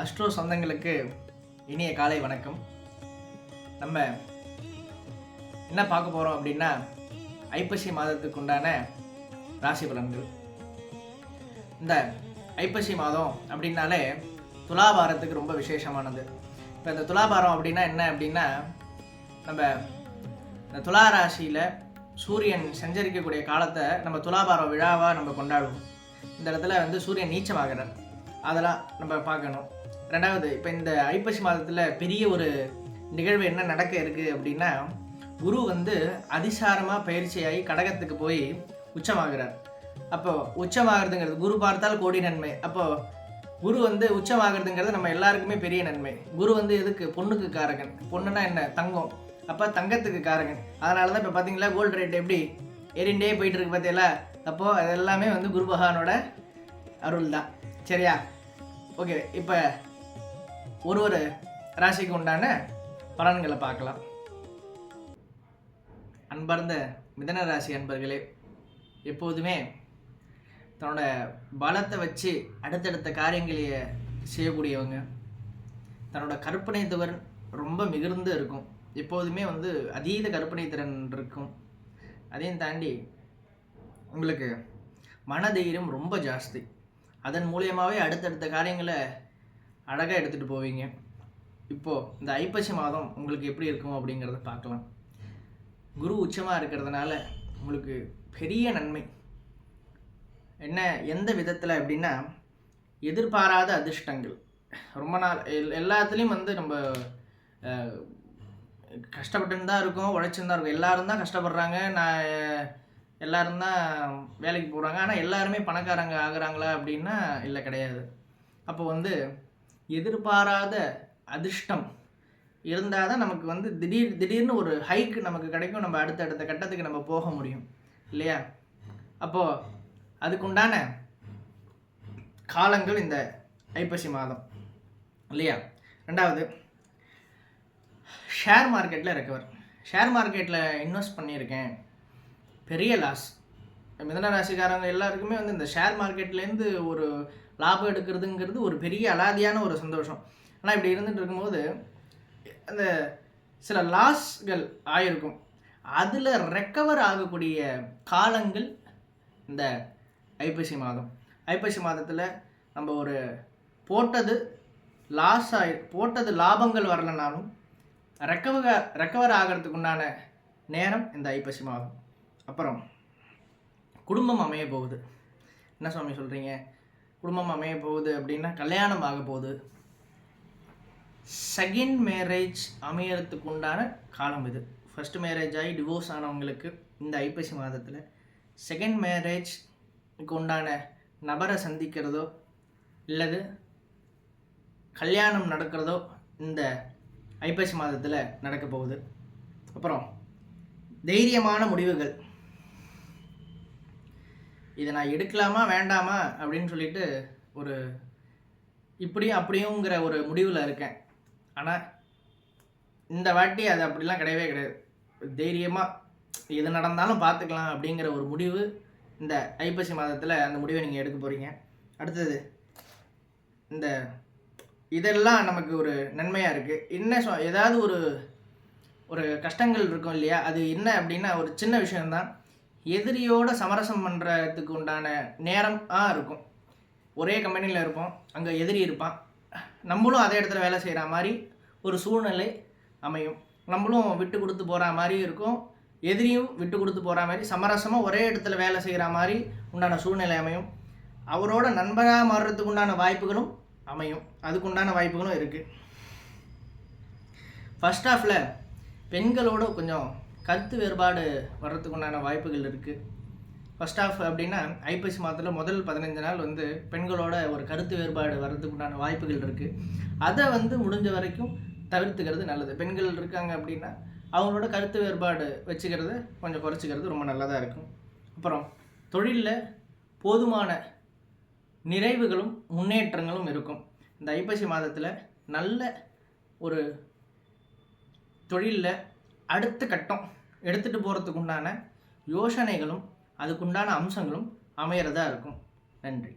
Astro சொந்தங்களுக்கு இனிய காலை வணக்கம். நம்ம என்ன பார்க்க போகிறோம் அப்படின்னா ஐப்பசி மாதத்துக்கு உண்டான ராசி பலன்கள். இந்த ஐப்பசி மாதம் அப்படின்னாலே துலாபாரத்துக்கு ரொம்ப விசேஷமானது. இப்போ இந்த துலாபாரம் அப்படின்னா என்ன அப்படின்னா நம்ம இந்த துலா ராசியில் சூரியன் சஞ்சரிக்கக்கூடிய காலத்தை நம்ம துலாபாரம் விழாவாக நம்ம கொண்டாடுவோம். இந்த இடத்துல வந்து சூரியன் நீச்சமாகிறார். அதெல்லாம் நம்ம பார்க்கணும். ரெண்டாவது இப்போ இந்த ஐப்பசி மாதத்தில் பெரிய ஒரு நிகழ்வு என்ன நடக்க இருக்குது அப்படின்னா குரு வந்து அதிசாரமாக பயிற்சியாகி கடகத்துக்கு போய் உச்சமாகிறார். அப்போது உச்சமாகிறதுங்கிறது குரு பார்த்தால் கோடி நன்மை. அப்போது குரு வந்து உச்சமாகிறதுங்கிறது நம்ம எல்லாருக்குமே பெரிய நன்மை. குரு வந்து எதுக்கு? பொண்ணுக்கு காரகன். பொண்ணுனா என்ன? தங்கம். அப்போ தங்கத்துக்கு காரகன். அதனால தான் இப்போ பார்த்தீங்களா கோல்டு ரேட் எப்படி? ஏறிண்டே போயிட்டு இருக்கு பார்த்தீங்களா அப்போது அது எல்லாமே வந்து குரு பகவானோட அருள் தான் சரியா? ஓகே இப்போ ஒரு ஒரு ராசிக்கு உண்டான பலன்களை பார்க்கலாம். அன்பார்ந்த மிதன ராசி அன்பர்களே எப்போதுமே தன்னோட பலத்தை வச்சு அடுத்தடுத்த காரியங்களை செய்யக்கூடியவங்க. தன்னோட கற்பனை திறன் ரொம்ப மிகுந்து இருக்கும். எப்போதுமே வந்து அதீத கற்பனை திறன் இருக்கும். அதையும் தாண்டி உங்களுக்கு மனதைரியம் ரொம்ப ஜாஸ்தி. அதன் மூலியமாகவே அடுத்தடுத்த காரியங்களை அழகாக எடுத்துகிட்டு போவீங்க. இப்போது இந்த ஐப்பசி மாதம் உங்களுக்கு எப்படி இருக்கும் அப்படிங்கிறத பார்க்கலாம். குரு உச்சமாக இருக்கிறதுனால உங்களுக்கு பெரிய நன்மை. என்ன எந்த விதத்தில் அப்படின்னா எதிர்பாராத அதிர்ஷ்டங்கள். ரொம்ப நாள் எல் எல்லாத்துலேயும் வந்து நம்ம கஷ்டப்பட்டுன்னு தான் இருக்கோம் உழைச்சுன்னு தான் இருக்கோம். எல்லாரும் தான் கஷ்டப்படுறாங்க நான் எல்லோரும் தான் வேலைக்கு போகிறாங்க ஆனால் எல்லாருமே பணக்காரங்க ஆகுறாங்களா அப்படின்னா இல்லை கிடையாது. அப்போ வந்து எதிர்பாராத அதிர்ஷ்டம் இருந்தால் தான் நமக்கு வந்து திடீர் திடீர்னு ஒரு ஹைக்கு நமக்கு கிடைக்கும். நம்ம அடுத்த அடுத்த கட்டத்துக்கு நம்ம போக முடியும். இல்லையா? அப்போது அதுக்குண்டான காலங்கள் இந்த ஐப்பசி மாதம். இல்லையா? ரெண்டாவது ஷேர் மார்க்கெட்டில் ரெக்கவர் ஷேர் மார்க்கெட்டில் இன்வெஸ்ட் பண்ணியிருக்கேன். பெரிய லாஸ் மிதன ராசிக்காரங்க எல்லாருக்குமே வந்து இந்த ஷேர் மார்க்கெட்லேருந்து ஒரு லாபம் எடுக்கிறதுங்கிறது ஒரு பெரிய அலாதியான ஒரு சந்தோஷம். ஆனால் இப்படி இருந்துட்டு இருக்கும்போது அந்த சில லாஸ்கள் ஆயிருக்கும். அதில் ரெக்கவர் ஆகக்கூடிய காலங்கள் இந்த ஐப்பசி மாதம். ஐப்பசி மாதத்தில் நம்ம ஒரு போட்டது லாஸ் ஆகி போட்டது லாபங்கள் வரலைனாலும் ரெக்கவர் ரெக்கவர் ஆகிறதுக்கு உண்டான நேரம் இந்த ஐப்பசி மாதம். அப்புறம் குடும்பம் அமைய போகுது. என்ன சுவாமி சொல்கிறீங்க குடும்பம் அமைய போகுது அப்படின்னா கல்யாணம் ஆக போகுது. செகண்ட் மேரேஜ் அமையறதுக்கு உண்டான காலம் இது. ஃபஸ்ட் மேரேஜ் ஆகி டிவோர்ஸ் ஆனவங்களுக்கு இந்த ஐப்பசி மாதத்தில் செகண்ட் மேரேஜ்க்கு உண்டான நபரை சந்திக்கிறதோ இல்லது கல்யாணம் நடக்கிறதோ இந்த ஐப்பசி மாதத்தில் நடக்க போகுது. அப்புறம் தைரியமான முடிவுகள். இதை நான் எடுக்கலாமா வேண்டாமா அப்படின்னு சொல்லிட்டு ஒரு இப்படியும் அப்படியுங்கிற ஒரு முடிவில் இருக்கேன். ஆனால் இந்த வாட்டி அது அப்படிலாம் கிடையவே கிடையாது. தைரியமாக எது நடந்தாலும் பார்த்துக்கலாம் அப்படிங்கிற ஒரு முடிவு இந்த ஐப்பசி மாதத்தில் அந்த முடிவை நீங்கள் எடுக்க போகிறீங்க அடுத்தது இந்த இதெல்லாம் நமக்கு ஒரு நன்மையாக இருக்குது என்ன சொ ஏதாவது ஒரு ஒரு கஷ்டங்கள் இருக்கும் இல்லையா? அது என்ன அப்படின்னா ஒரு சின்ன விஷயம்தான். எதிரியோட சமரசம் பண்ணுறதுக்கு உண்டான நேரம் ஆ இருக்கும். ஒரே கம்பெனியில் இருப்போம். அங்கே எதிரி இருப்பான். நம்மளும் அதே இடத்துல வேலை செய்கிற மாதிரி ஒரு சூழ்நிலை அமையும். நம்மளும் விட்டு கொடுத்து போகிற மாதிரி இருக்கும். எதிரியும் விட்டு கொடுத்து போகிற மாதிரி சமரசமாக ஒரே இடத்துல வேலை செய்கிற மாதிரி உண்டான சூழ்நிலை அமையும். அவரோட நண்பராக மாறுறதுக்கு உண்டான வாய்ப்புகளும் அமையும். அதுக்கு உண்டான வாய்ப்புகளும் இருக்குது ஃபஸ்ட் ஆஃபில் பெண்களோட கொஞ்சம் கருத்து வேறுபாடு வர்றதுக்கு உண்டான வாய்ப்புகள் இருக்குது ஃபர்ஸ்ட் ஆஃப் அப்படின்னா ஐப்பசி மாதத்தில் முதல் பதினஞ்சு நாள் வந்து பெண்களோட ஒரு கருத்து வேறுபாடு வர்றதுக்கு உண்டான வாய்ப்புகள் இருக்குது அதை வந்து முடிஞ்ச வரைக்கும் தவிர்த்துக்கிறது நல்லது. பெண்கள் இருக்காங்க அப்படின்னா அவங்களோட கருத்து வேறுபாடு வச்சுக்கிறது கொஞ்சம் குறைச்சிக்கிறது ரொம்ப நல்லதாக இருக்கும். அப்புறம் தொழிலில் போதுமான நிறைவுகளும் முன்னேற்றங்களும் இருக்கும். இந்த ஐப்பசி மாதத்தில் நல்ல ஒரு தொழிலில் அடுத்த கட்டம் எடுத்துகிட்டு போகிறதுக்கு உண்டான யோசனைகளும் அதுக்குண்டான அம்சங்களும் அமையிறதா இருக்கும். நன்றி.